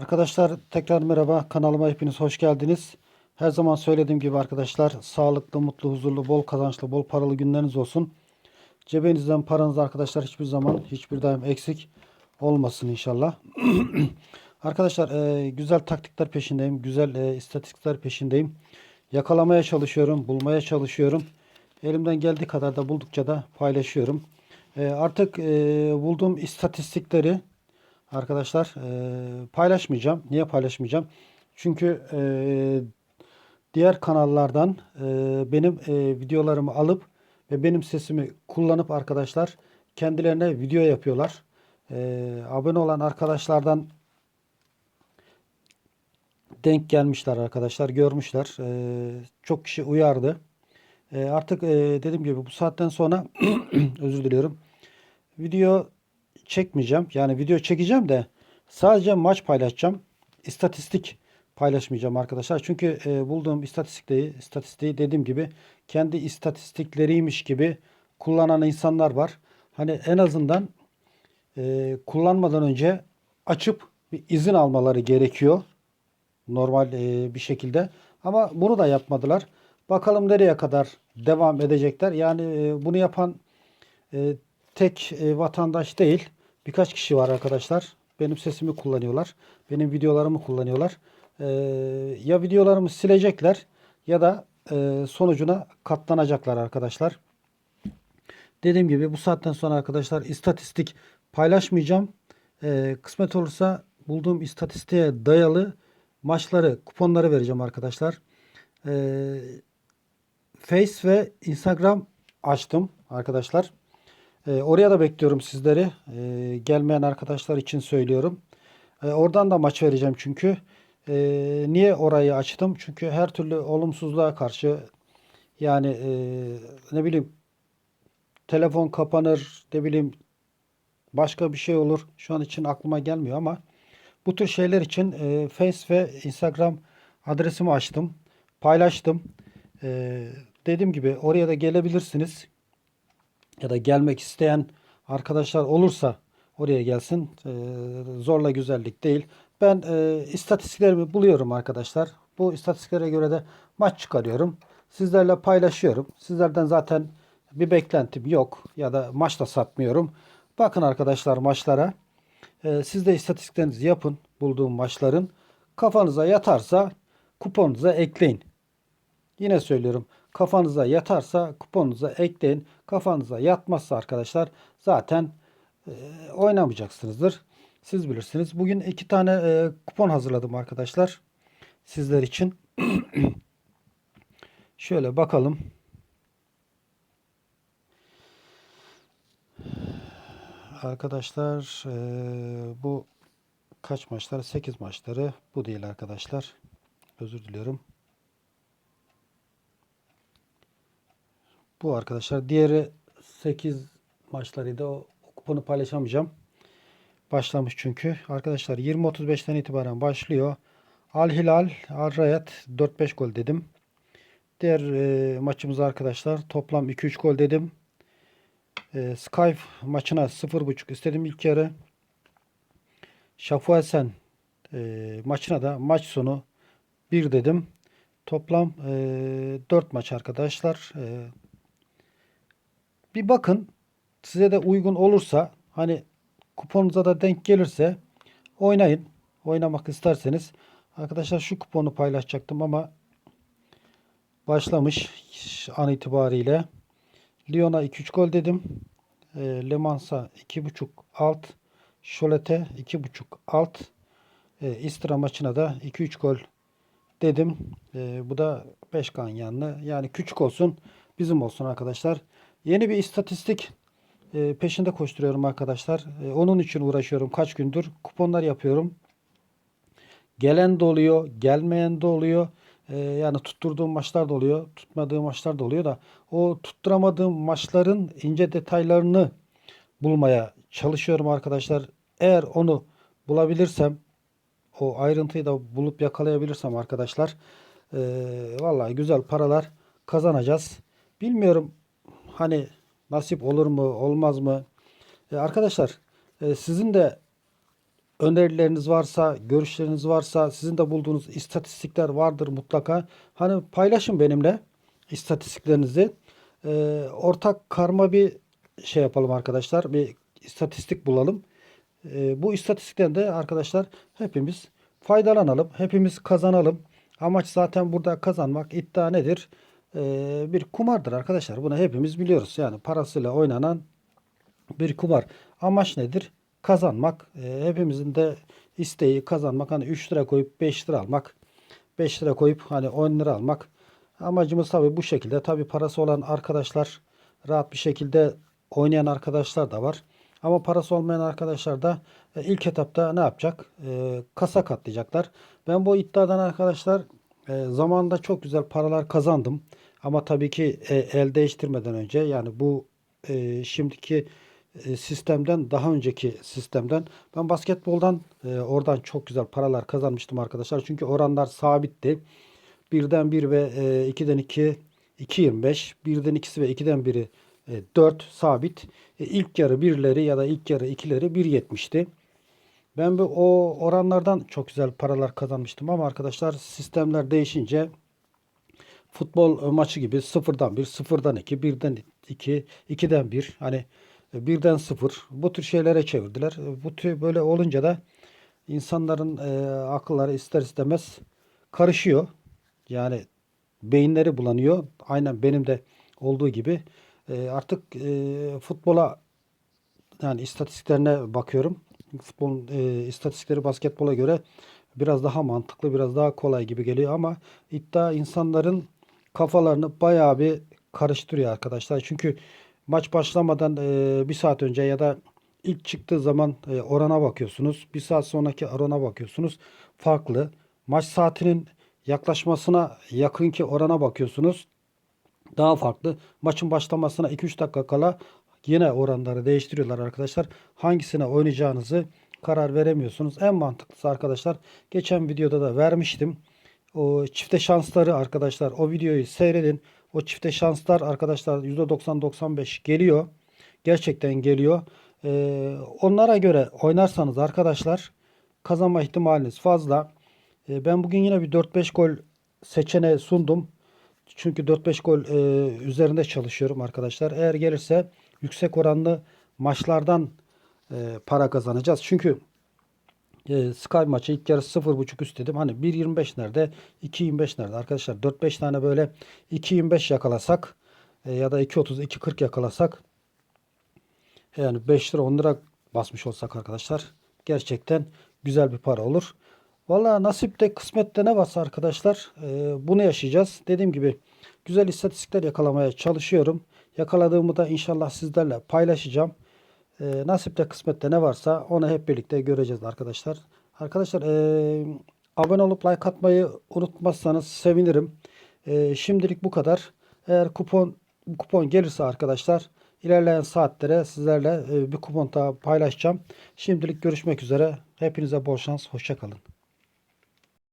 Arkadaşlar tekrar merhaba. Kanalıma hepiniz hoş geldiniz. Her zaman söylediğim gibi arkadaşlar sağlıklı, mutlu, huzurlu, bol kazançlı, bol paralı günleriniz olsun. Cebinizden paranız arkadaşlar hiçbir zaman, hiçbir daim eksik olmasın inşallah. arkadaşlar e, güzel taktikler peşindeyim. Güzel e, istatistikler peşindeyim. Yakalamaya çalışıyorum, bulmaya çalışıyorum. Elimden geldiği kadar da buldukça da paylaşıyorum. E, artık e, bulduğum istatistikleri arkadaşlar e, paylaşmayacağım. Niye paylaşmayacağım? Çünkü e, diğer kanallardan e, benim e, videolarımı alıp ve benim sesimi kullanıp arkadaşlar kendilerine video yapıyorlar. E, abone olan arkadaşlardan denk gelmişler arkadaşlar, görmüşler. E, çok kişi uyardı. E, artık e, dediğim gibi bu saatten sonra özür diliyorum. Video çekmeyeceğim. Yani video çekeceğim de sadece maç paylaşacağım. İstatistik paylaşmayacağım arkadaşlar. Çünkü e, bulduğum istatistikleri, istatistiği dediğim gibi kendi istatistikleriymiş gibi kullanan insanlar var. Hani en azından e, kullanmadan önce açıp bir izin almaları gerekiyor. Normal e, bir şekilde. Ama bunu da yapmadılar. Bakalım nereye kadar devam edecekler. Yani e, bunu yapan e, tek e, vatandaş değil. Birkaç kişi var arkadaşlar. Benim sesimi kullanıyorlar. Benim videolarımı kullanıyorlar. E, ya videolarımı silecekler ya da e, sonucuna katlanacaklar arkadaşlar. Dediğim gibi bu saatten sonra arkadaşlar istatistik paylaşmayacağım. E, kısmet olursa bulduğum istatistiğe dayalı maçları, kuponları vereceğim arkadaşlar. E, Face ve Instagram açtım arkadaşlar. E, oraya da bekliyorum sizleri. E, gelmeyen arkadaşlar için söylüyorum. E, oradan da maç vereceğim çünkü. Niye orayı açtım? Çünkü her türlü olumsuzluğa karşı yani e, ne bileyim telefon kapanır, ne bileyim başka bir şey olur. Şu an için aklıma gelmiyor ama bu tür şeyler için e, Face ve Instagram adresimi açtım. Paylaştım. Dediğim gibi oraya da gelebilirsiniz. Ya da gelmek isteyen arkadaşlar olursa oraya gelsin. E, zorla güzellik değil. Ben e, istatistiklerimi buluyorum arkadaşlar. Bu istatistiklere göre de maç çıkarıyorum. Sizlerle paylaşıyorum. Sizlerden zaten bir beklentim yok. Ya da maç da satmıyorum. Bakın arkadaşlar maçlara. E, siz de istatistiklerinizi yapın bulduğum maçların. Kafanıza yatarsa kuponunuza ekleyin. Yine söylüyorum. Kafanıza yatarsa kuponunuza ekleyin. Kafanıza yatmazsa arkadaşlar zaten e, oynamayacaksınızdır. Siz bilirsiniz. Bugün iki tane e, kupon hazırladım arkadaşlar. Sizler için. Şöyle bakalım. Arkadaşlar e, bu kaç maçları? 8 maçları. Bu değil arkadaşlar. Özür diliyorum. Bu arkadaşlar. Diğeri 8 maçlarıydı. O, o kuponu paylaşamayacağım. Başlamış çünkü. Arkadaşlar 20-35'ten itibaren başlıyor. Al Hilal, Al Rayat 4-5 gol dedim. Diğer e, maçımız arkadaşlar toplam 2-3 gol dedim. E, Skype maçına 0.5 istedim ilk yarı. Şafuasen e, maçına da maç sonu 1 dedim. Toplam e, 4 maç arkadaşlar. E, bir bakın size de uygun olursa hani kuponunuza da denk gelirse oynayın. Oynamak isterseniz arkadaşlar şu kuponu paylaşacaktım ama başlamış an itibariyle. Lyon'a 2-3 gol dedim. E, Le Mans'a 2.5 alt. Şolete 2.5 alt. E, İstra maçına da 2-3 gol dedim. E, bu da 5 kan yanlı. Yani küçük olsun bizim olsun arkadaşlar. Yeni bir istatistik e, peşinde koşturuyorum arkadaşlar. E, onun için uğraşıyorum kaç gündür. Kuponlar yapıyorum. Gelen de oluyor, gelmeyen de oluyor. E, yani tutturduğum maçlar da oluyor, tutmadığım maçlar da oluyor da o tutturamadığım maçların ince detaylarını bulmaya çalışıyorum arkadaşlar. Eğer onu bulabilirsem o ayrıntıyı da bulup yakalayabilirsem arkadaşlar e, vallahi güzel paralar kazanacağız. Bilmiyorum hani nasip olur mu olmaz mı? E, arkadaşlar e, sizin de önerileriniz varsa, görüşleriniz varsa, sizin de bulduğunuz istatistikler vardır mutlaka. Hani paylaşın benimle istatistiklerinizi. Ee, ortak karma bir şey yapalım arkadaşlar. Bir istatistik bulalım. Ee, bu istatistikten de arkadaşlar hepimiz faydalanalım. Hepimiz kazanalım. Amaç zaten burada kazanmak. İddia nedir? Ee, bir kumardır arkadaşlar. Bunu hepimiz biliyoruz. Yani parasıyla oynanan bir kumar. Amaç nedir? Kazanmak. Ee, hepimizin de isteği kazanmak. Hani 3 lira koyup 5 lira almak. 5 lira koyup hani 10 lira almak. Amacımız tabii bu şekilde. Tabii parası olan arkadaşlar rahat bir şekilde oynayan arkadaşlar da var. Ama parası olmayan arkadaşlar da e, ilk etapta ne yapacak? E, kasa katlayacaklar. Ben bu iddiadan arkadaşlar e, zamanında çok güzel paralar kazandım. Ama tabii ki e, el değiştirmeden önce yani bu e, şimdiki e, sistemden daha önceki sistemden ben basketboldan e, oradan çok güzel paralar kazanmıştım arkadaşlar. Çünkü oranlar sabitti. Birden 1 ve e, 2'den 2 2.25 birden ikisi ve 2'den biri e, 4 sabit. E, ilk yarı birleri ya da ilk yarı ikileri 1.70'ti. Ben bu o oranlardan çok güzel paralar kazanmıştım ama arkadaşlar sistemler değişince futbol maçı gibi sıfırdan bir, sıfırdan iki, birden iki, ikiden bir, hani e, birden sıfır bu tür şeylere çevirdiler. E, Bu tür böyle olunca da insanların e, akılları ister istemez karışıyor. Yani beyinleri bulanıyor. Aynen benim de olduğu gibi. E, artık e, futbola yani istatistiklerine bakıyorum. Futbolun e, istatistikleri basketbola göre biraz daha mantıklı, biraz daha kolay gibi geliyor ama iddia insanların kafalarını bayağı bir karıştırıyor arkadaşlar. Çünkü maç başlamadan e, bir saat önce ya da ilk çıktığı zaman e, orana bakıyorsunuz. Bir saat sonraki orana bakıyorsunuz. Farklı. Maç saatinin yaklaşmasına yakınki orana bakıyorsunuz daha farklı. Maçın başlamasına 2-3 dakika kala yine oranları değiştiriyorlar arkadaşlar. Hangisine oynayacağınızı karar veremiyorsunuz. En mantıklısı arkadaşlar geçen videoda da vermiştim. O çifte şansları arkadaşlar o videoyu seyredin. O çifte şanslar arkadaşlar %90-95 geliyor. Gerçekten geliyor. Ee, onlara göre oynarsanız arkadaşlar kazanma ihtimaliniz fazla. Ee, ben bugün yine bir 4-5 gol seçeneği sundum. Çünkü 4-5 gol e, üzerinde çalışıyorum arkadaşlar. Eğer gelirse yüksek oranlı maçlardan e, para kazanacağız. Çünkü e, Sky maçı ilk yarı 0.5 üst dedim. Hani 1.25 nerede? 2.25 nerede? Arkadaşlar 4-5 tane böyle 2.25 yakalasak e, ya da 2.30 2.40 yakalasak yani 5 lira 10 lira basmış olsak arkadaşlar gerçekten güzel bir para olur. Valla nasipte kısmette ne varsa arkadaşlar e, bunu yaşayacağız. Dediğim gibi güzel istatistikler yakalamaya çalışıyorum. Yakaladığımı da inşallah sizlerle paylaşacağım. E, nasipte kısmette ne varsa onu hep birlikte göreceğiz arkadaşlar. Arkadaşlar e, abone olup like atmayı unutmazsanız sevinirim. E, şimdilik bu kadar. Eğer kupon kupon gelirse arkadaşlar ilerleyen saatlere sizlerle e, bir kupon daha paylaşacağım. Şimdilik görüşmek üzere. Hepinize bol şans. Hoşçakalın.